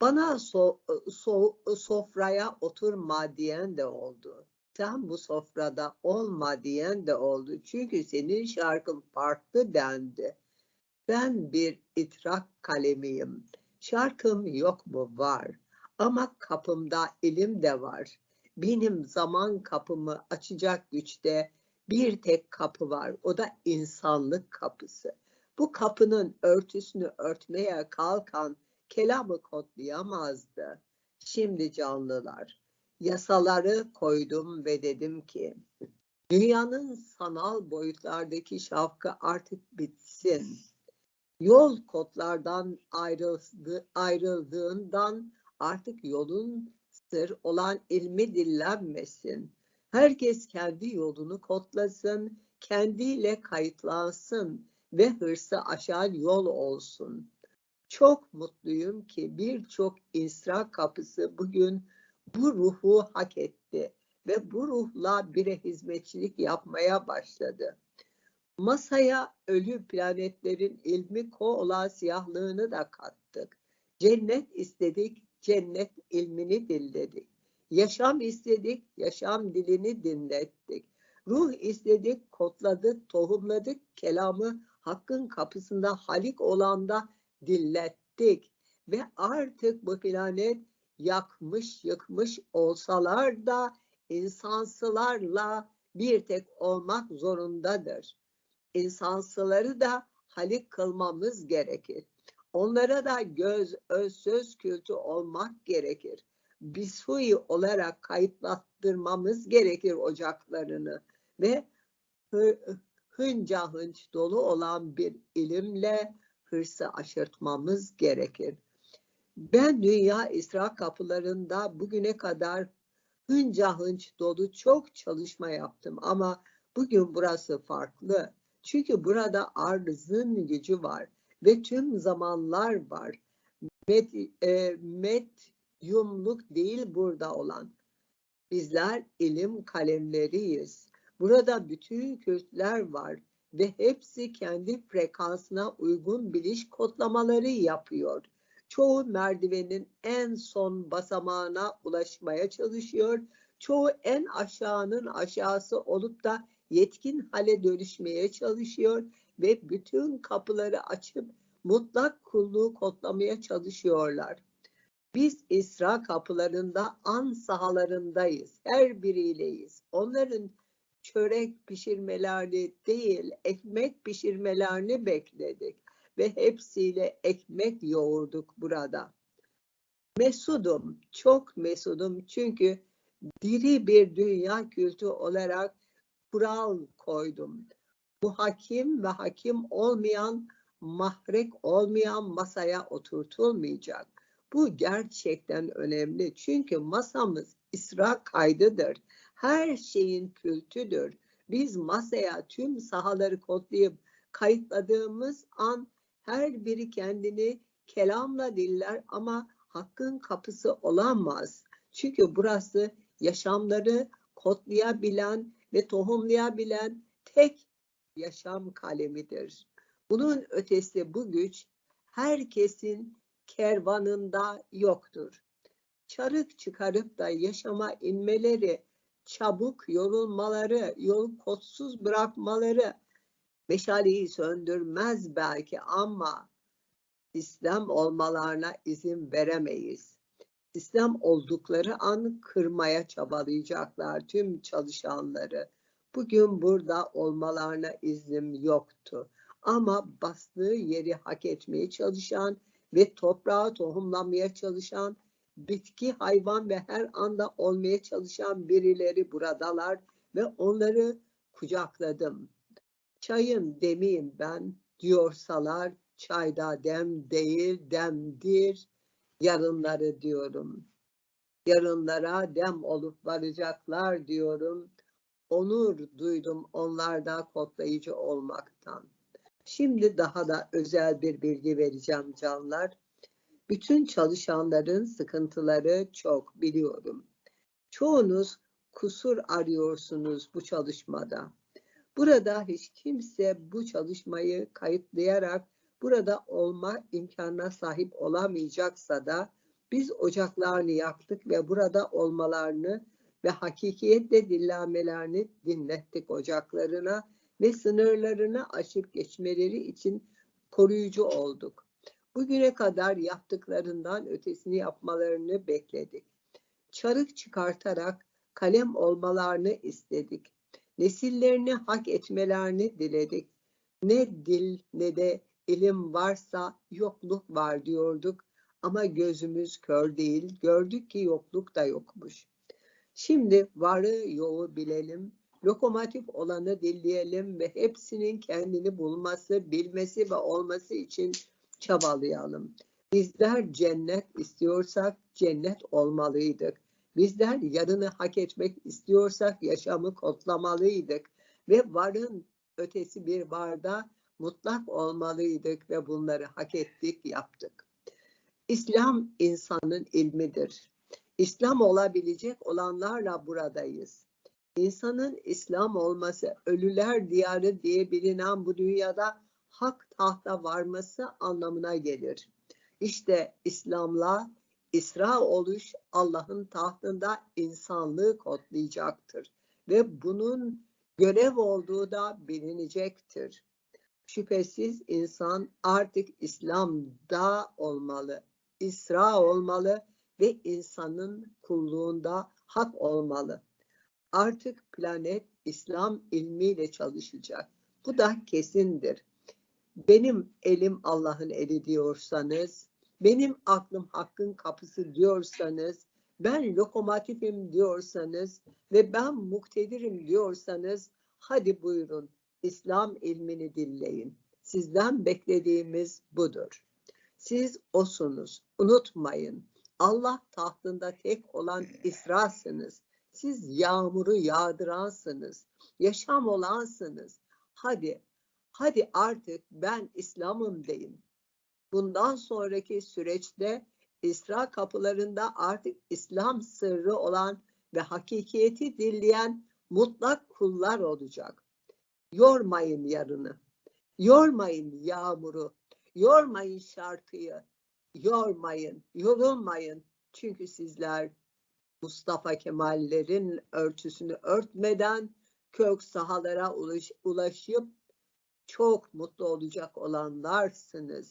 Bana so, so, sofraya oturma diyen de oldu. Sen bu sofrada olma diyen de oldu. Çünkü senin şarkın farklı dendi. Ben bir itrak kalemiyim. Şarkım yok mu? Var. Ama kapımda ilim de var. Benim zaman kapımı açacak güçte bir tek kapı var. O da insanlık kapısı. Bu kapının örtüsünü örtmeye kalkan kelamı kodlayamazdı. Şimdi canlılar, yasaları koydum ve dedim ki, dünyanın sanal boyutlardaki şafkı artık bitsin. Yol kodlardan ayrıldı, ayrıldığından artık yolun sır olan ilmi dillenmesin. Herkes kendi yolunu kodlasın, kendiyle kayıtlansın ve hırsı aşan yol olsun. Çok mutluyum ki birçok İsra kapısı bugün bu ruhu hak etti ve bu ruhla bire hizmetçilik yapmaya başladı. Masaya ölü planetlerin ilmi ko olan siyahlığını da kattık. Cennet istedik, cennet ilmini dinledik. Yaşam istedik, yaşam dilini dinlettik. Ruh istedik, kodladık, tohumladık, kelamı hakkın kapısında halik olanda dillettik. Ve artık bu planet yakmış yıkmış olsalar da insansılarla bir tek olmak zorundadır. İnsansıları da halik kılmamız gerekir. Onlara da göz, öz, söz kültü olmak gerekir. Bisui olarak kayıtlattırmamız gerekir ocaklarını ve hınca hınç dolu olan bir ilimle hırsı aşırtmamız gerekir. Ben dünya İsra kapılarında bugüne kadar hınca hınç dolu çok çalışma yaptım ama bugün burası farklı. Çünkü burada arzın gücü var ve tüm zamanlar var. Met, e, medyumluk değil burada olan. Bizler ilim kalemleriyiz. Burada bütün kültler var ve hepsi kendi frekansına uygun biliş kodlamaları yapıyor. Çoğu merdivenin en son basamağına ulaşmaya çalışıyor. Çoğu en aşağının aşağısı olup da yetkin hale dönüşmeye çalışıyor ve bütün kapıları açıp mutlak kulluğu kodlamaya çalışıyorlar. Biz İsra kapılarında an sahalarındayız. Her biriyleyiz. Onların çörek pişirmelerini değil, ekmek pişirmelerini bekledik ve hepsiyle ekmek yoğurduk burada. Mesudum, çok mesudum çünkü diri bir dünya kültü olarak kural koydum. Bu hakim ve hakim olmayan, mahrek olmayan masaya oturtulmayacak. Bu gerçekten önemli çünkü masamız İsra kaydıdır her şeyin kültüdür. Biz masaya tüm sahaları kodlayıp kayıtladığımız an her biri kendini kelamla diller ama hakkın kapısı olamaz. Çünkü burası yaşamları kodlayabilen ve tohumlayabilen tek yaşam kalemidir. Bunun ötesi bu güç herkesin kervanında yoktur. Çarık çıkarıp da yaşama inmeleri çabuk yorulmaları, yol kodsuz bırakmaları meşaleyi söndürmez belki ama İslam olmalarına izin veremeyiz. İslam oldukları an kırmaya çabalayacaklar tüm çalışanları. Bugün burada olmalarına iznim yoktu. Ama bastığı yeri hak etmeye çalışan ve toprağa tohumlamaya çalışan bitki, hayvan ve her anda olmaya çalışan birileri buradalar ve onları kucakladım. Çayın demeyim ben diyorsalar çayda dem değil demdir yarınları diyorum. Yarınlara dem olup varacaklar diyorum. Onur duydum onlarda kodlayıcı olmaktan. Şimdi daha da özel bir bilgi vereceğim canlar. Bütün çalışanların sıkıntıları çok biliyorum. Çoğunuz kusur arıyorsunuz bu çalışmada. Burada hiç kimse bu çalışmayı kayıtlayarak burada olma imkanına sahip olamayacaksa da Biz ocaklarını yaktık ve burada olmalarını ve hakikiyetle dillenmelerini dinlettik ocaklarına ve sınırlarını aşıp geçmeleri için koruyucu olduk. Bugüne kadar yaptıklarından ötesini yapmalarını bekledik. Çarık çıkartarak kalem olmalarını istedik. Nesillerini hak etmelerini diledik. Ne dil ne de ilim varsa yokluk var diyorduk ama gözümüz kör değil. Gördük ki yokluk da yokmuş. Şimdi varı yoğu bilelim, lokomotif olanı dinleyelim ve hepsinin kendini bulması, bilmesi ve olması için çabalayalım. Bizler cennet istiyorsak cennet olmalıydık. Bizler yarını hak etmek istiyorsak yaşamı kodlamalıydık ve varın ötesi bir varda mutlak olmalıydık ve bunları hak ettik, yaptık. İslam insanın ilmidir. İslam olabilecek olanlarla buradayız. İnsanın İslam olması ölüler diyarı diye bilinen bu dünyada hak tahta varması anlamına gelir. İşte İslam'la İsra oluş Allah'ın tahtında insanlığı kodlayacaktır ve bunun görev olduğu da bilinecektir. Şüphesiz insan artık İslam'da olmalı, İsra olmalı ve insanın kulluğunda hak olmalı. Artık planet İslam ilmiyle çalışacak. Bu da kesindir. Benim elim Allah'ın eli diyorsanız, benim aklım hakkın kapısı diyorsanız, ben lokomotifim diyorsanız ve ben muktedirim diyorsanız hadi buyurun İslam ilmini dinleyin. Sizden beklediğimiz budur. Siz osunuz. Unutmayın. Allah tahtında tek olan İsra'sınız. Siz yağmuru yağdıransınız. Yaşam olansınız. Hadi, hadi artık ben İslam'ım deyin. Bundan sonraki süreçte İsra kapılarında artık İslam sırrı olan ve hakikiyeti dinleyen mutlak kullar olacak. Yormayın yarını. Yormayın yağmuru. Yormayın şarkıyı. Yormayın, yorulmayın. Çünkü sizler Mustafa Kemal'lerin örtüsünü örtmeden kök sahalara ulaş, ulaşıp çok mutlu olacak olanlarsınız.